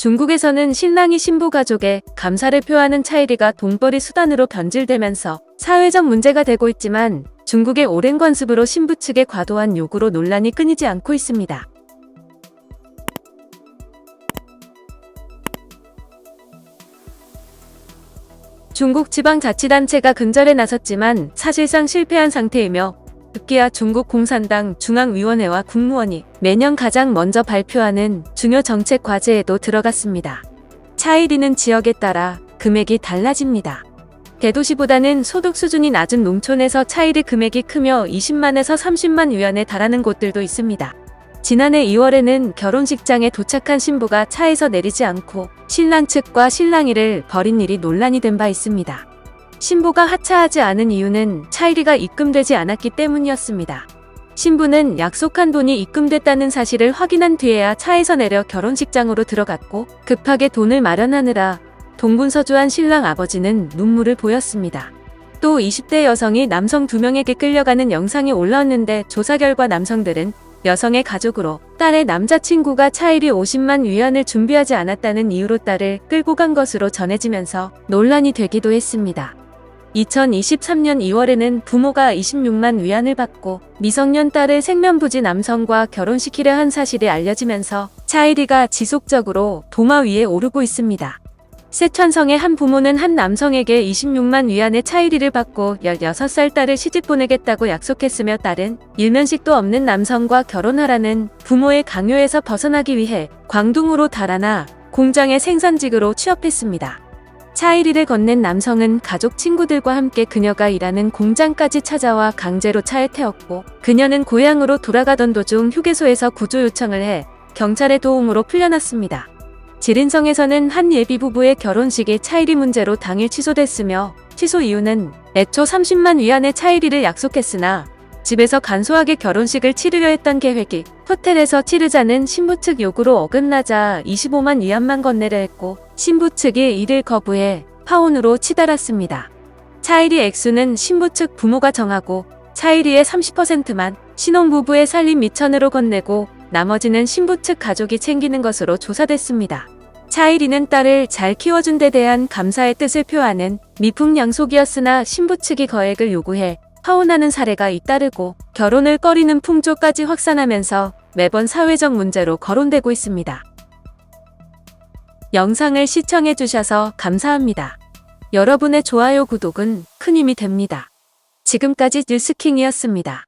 중국에서는 신랑이 신부 가족에 감사를 표하는 차이리가 돈벌이 수단으로 변질되면서 사회적 문제가 되고 있지만 중국의 오랜 관습으로 신부 측의 과도한 요구로 논란이 끊이지 않고 있습니다. 중국 지방자치단체가 근절에 나섰지만 사실상 실패한 상태이며 급기야 중국 공산당 중앙위원회와 국무원이 매년 가장 먼저 발표하는 중요 정책 과제에도 들어갔습니다. 차이리는 지역에 따라 금액이 달라집니다. 대도시보다는 소득 수준이 낮은 농촌에서 차이리 금액이 크며 20만에서 30만 위안에 달하는 곳들도 있습니다. 지난해 2월에는 결혼식장에 도착한 신부가 차에서 내리지 않고 신랑 측과 신랑이를 버린 일이 논란이 된 바 있습니다. 신부가 하차하지 않은 이유는 차이리가 입금되지 않았기 때문이었습니다. 신부는 약속한 돈이 입금됐다는 사실을 확인한 뒤에야 차에서 내려 결혼식장으로 들어갔고 급하게 돈을 마련하느라 동분서주한 신랑 아버지는 눈물을 보였습니다. 또 20대 여성이 남성 2명에게 끌려가는 영상이 올라왔는데 조사 결과 남성들은 여성의 가족으로 딸의 남자친구가 차일이 50만 위안을 준비하지 않았다는 이유로 딸을 끌고 간 것으로 전해지면서 논란이 되기도 했습니다. 2023년 2월에는 부모가 26만 위안을 받고 미성년 딸을 생면부지 남성과 결혼시키려 한 사실이 알려지면서 차이리가 지속적으로 도마 위에 오르고 있습니다. 세천성의 한 부모는 한 남성에게 26만 위안의 차이리를 받고 16살 딸을 시집 보내겠다고 약속했으며 딸은 일면식도 없는 남성과 결혼하라는 부모의 강요에서 벗어나기 위해 광둥으로 달아나 공장의 생산직으로 취업했습니다. 차이리를 건넨 남성은 가족 친구들과 함께 그녀가 일하는 공장까지 찾아와 강제로 차에 태웠고 그녀는 고향으로 돌아가던 도중 휴게소에서 구조 요청을 해 경찰의 도움으로 풀려났습니다. 지린성에서는 한 예비 부부의 결혼식이 차이리 문제로 당일 취소됐으며 취소 이유는 애초 30만 위안의 차이리를 약속했으나 집에서 간소하게 결혼식을 치르려 했던 계획이 호텔에서 치르자는 신부 측 요구로 어긋나자 25만 위안만 건네려 했고 신부 측이 이를 거부해 파혼으로 치달았습니다. 차이리 액수는 신부 측 부모가 정하고 차이리의 30%만 신혼부부의 살림 미천으로 건네고 나머지는 신부 측 가족이 챙기는 것으로 조사됐습니다. 차이리는 딸을 잘 키워준 데 대한 감사의 뜻을 표하는 미풍 양속이었으나 신부 측이 거액을 요구해 파혼하는 사례가 잇따르고 결혼을 꺼리는 풍조까지 확산하면서 매번 사회적 문제로 거론되고 있습니다. 영상을 시청해 주셔서 감사합니다. 여러분의 좋아요, 구독은 큰 힘이 됩니다. 지금까지 뉴스킹이었습니다.